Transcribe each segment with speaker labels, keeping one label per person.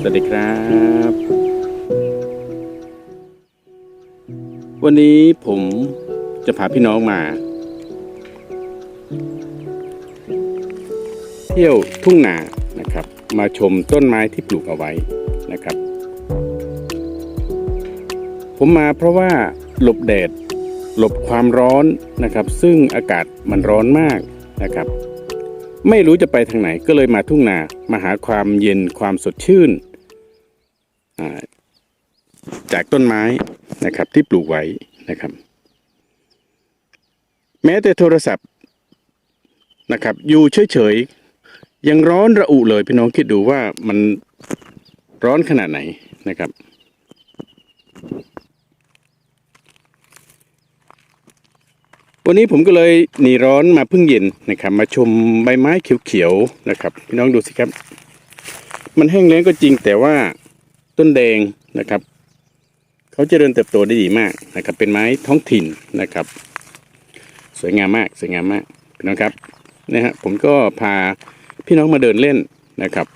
Speaker 1: สวัสดีครับ วันนี้ผมจะพาพี่น้องมา เที่ยวทุ่งนานะครับ มาชมต้นไม้ที่ปลูกเอาไว้นะครับ ผมมาเพราะว่าหลบแดดหลบความร้อนนะครับ ซึ่งอากาศมันร้อนมากนะครับ ไม่รู้จะไปทางไหนก็เลยมาทุ่งนามาหาความเย็นความสดชื่น จากต้นไม้นะครับ ที่ปลูกไว้นะครับ แม้แต่โทรศัพท์นะครับ อยู่เฉยๆยังร้อนระอุเลยพี่น้องคิดดูว่ามันร้อนขนาดไหนนะครับวันนี้ผมก็เลยหนีร้อนมาเพิ่งเย็นนะครับ มาชมใบไม้เขียวๆนะครับ พี่น้องดูสิครับ มันแห้งแล้งก็จริงแต่ว่า ต้นแดงนะครับเขาจะเริญเติบโตได้ดีมากนะครับ เป็นไม้ท้องถิ่นนะครับ สวยงามมากสวยงามมากพี่น้องครับนะฮะผมก็พาพี่น้องมาเดินเล่นนะครับ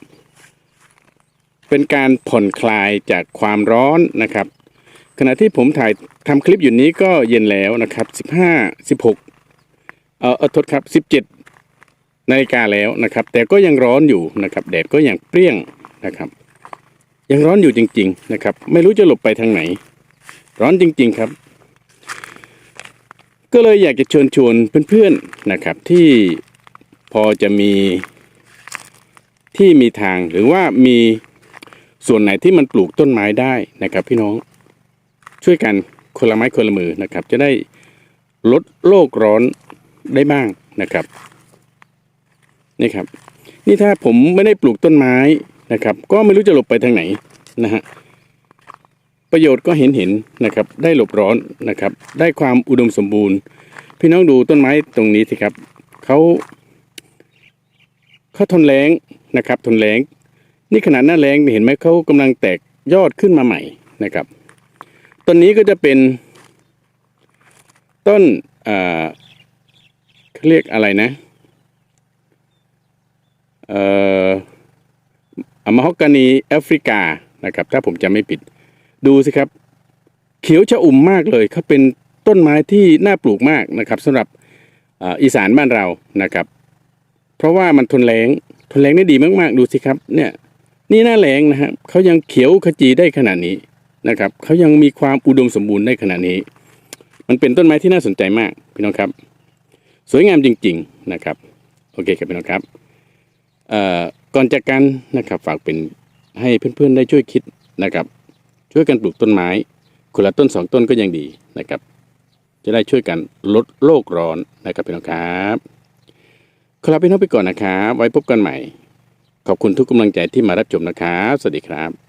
Speaker 1: เป็นการผ่อนคลายจากความร้อนนะครับ ขณะที่ผมถ่ายทำคลิปอยู่นี้ก็เย็นแล้วนะครับ 15 16เอ่อเออโทษครับ 17นาฬิกาแล้วนะครับ แต่ก็ยังร้อนอยู่นะครับ แดดก็ยังเปรี้ยงนะครับ ยังร้อนอยู่จริง ๆ นะครับ ไม่รู้จะหลบไปทางไหน ร้อนจริง ๆ ครับ ก็เลยอยากจะชิญชวนเพื่อนๆนะครับ ที่พอจะมีที่มีทางหรือว่ามีส่วนไหนที่มันปลูกต้นไม้ได้นะครับ พี่น้องช่วยกันคนละไม้คนละมือนะครับ จะได้ลดโลกร้อนได้บ้างนะครับนี่ครับ นี่ถ้าผมไม่ได้ปลูกต้นไม้ นะครับ ก็ไม่รู้จะหลบไปทางไหนนะฮะประโยชน์ก็เห็นเห็นนะครับ ได้หลบร้อนนะครับ ได้ความอุดมสมบูรณ์ พี่น้องดูต้นไม้ตรงนี้สิครับเขาเขาทนแรงนะครับ ทนแรงนี่ขนาดหน้าแรงเห็นไหมเขากำลังแตกยอดขึ้นมาใหม่นะครับต้นนี้ก็จะเป็น ต้นอ่อเขาเรียกอะไรนะเอ่อ มะฮอกกานีแอฟริกานะครับ ถ้าผมจำไม่ผิด ดูสิครับ เขียวชะอุ่มมากเลยเขาเป็นต้นไม้ที่น่าปลูกมากนะครับสำหรับอ,อีสานบ้านเรานะครับ เพราะว่ามันทนแรงทนแรงได้ดีมากๆ ดูสิครับ เนี่ย นี่หน้าแรงนะฮะเขายังเขียวขจีได้ขนาดนี้นะครับเขายังมีความอุดมสมบูรณ์ได้ขนาดนี้ มันเป็นต้นไม้ที่น่าสนใจมากพี่น้องครับ สวยงามจริง ๆนะครับ โอเคครับพี่น้องครับเอ่อ ก่อนจากกันนะครับฝากเป็นให้เพื่อนๆได้ช่วยคิดนะครับ ช่วยกันปลูกต้นไม้คนละต้นสองต้นก็ยังดีนะครับ จะได้ช่วยกันลดโลกร้อนนะครับพี่น้องครับขอลาพี่น้องไปก่อนนะครับ ไว้พบกันใหม่ ขอบคุณทุกกำลังใจที่มารับชมนะครับ สวัสดีครับ